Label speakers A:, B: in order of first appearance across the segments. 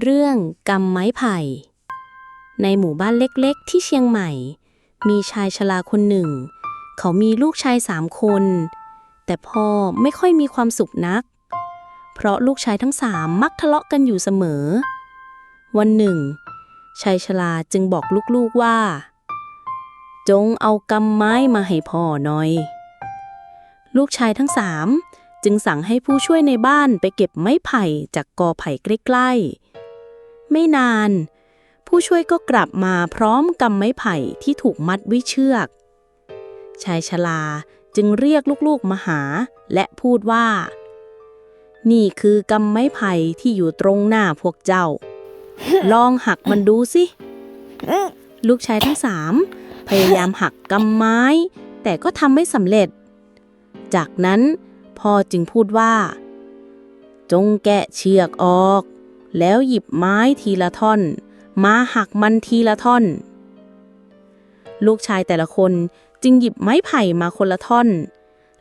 A: เรื่องกำไม้ไผ่ ในหมู่บ้านเล็กๆ ที่เชียงใหม่ มีชายชราคนหนึ่ง เขามีลูกชายสามคน แต่พ่อไม่ค่อยมีความสุขนัก เพราะลูกชายทั้งสามมักทะเลาะกันอยู่เสมอ วันหนึ่ง ชายชราจึงบอกลูกๆว่า จงเอากำไม้มาให้พ่อหน่อย ลูกชายทั้งสามจึงสั่งให้ผู้ช่วยในบ้านไปเก็บไม้ไผ่จากกอไผ่ใกล้ๆ ไม่นาน ผู้ช่วยก็กลับมาพร้อมกำไม้ไผ่ที่ถูกมัดไว้เชือก ชายชราจึงเรียกลูกๆมาหา และพูดว่า นี่คือกำไม้ไผ่ที่อยู่ตรงหน้าพวกเจ้า ลองหักมันดูสิ ลูกชายทั้งสามพยายามหักกำไม้ แต่ก็ทำไม่สำเร็จ จากนั้นพ่อจึงพูดว่า จงแกะเชือกออก แล้วหยิบไม้ทีละท่อน มาหักมันทีละท่อน ลูกชายแต่ละคนจึงหยิบไม้ไผ่มาคนละท่อน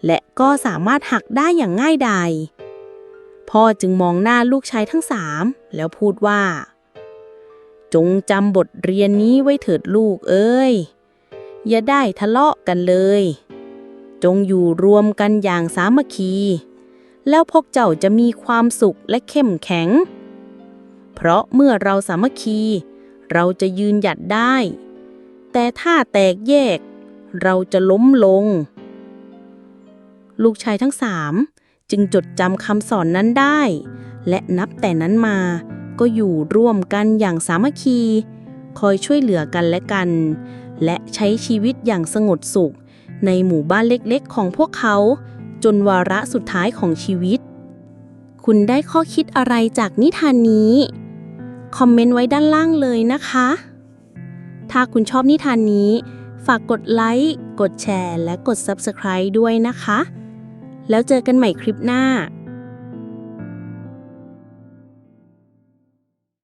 A: และก็สามารถหักได้อย่างง่ายดาย พ่อจึงมองหน้าลูกชายทั้งสามแล้วพูดว่า จงจำบทเรียนนี้ไว้เถิดลูกเอ้ย อย่าได้ทะเลาะกันเลย จงอยู่รวมกันอย่างสามัคคี แล้วพวกเจ้าจะมีความสุขและเข้มแข็ง เพราะเมื่อเราสามัคคี เราจะยืนหยัดได้ แต่ถ้าแตกแยก เราจะล้มลง ลูกชายทั้งสามจึงจดจำคำสอนนั้นได้ และนับแต่นั้นมาก็อยู่ร่วมกันอย่างสามัคคี คอยช่วยเหลือกันและกัน และใช้ชีวิตอย่างสงบสุข ในหมู่บ้านเล็กๆ ของพวกเขา จนวาระสุดท้ายของชีวิต คุณได้ข้อคิดอะไรจากนิทานนี้ คอมเมนต์ไว้ด้านล่างเลยนะคะ ถ้าคุณชอบนิทานนี้ ฝากกดไลค์ กดแชร์ และกด Subscribe ด้วยนะคะ แล้วเจอกันใหม่คลิปหน้า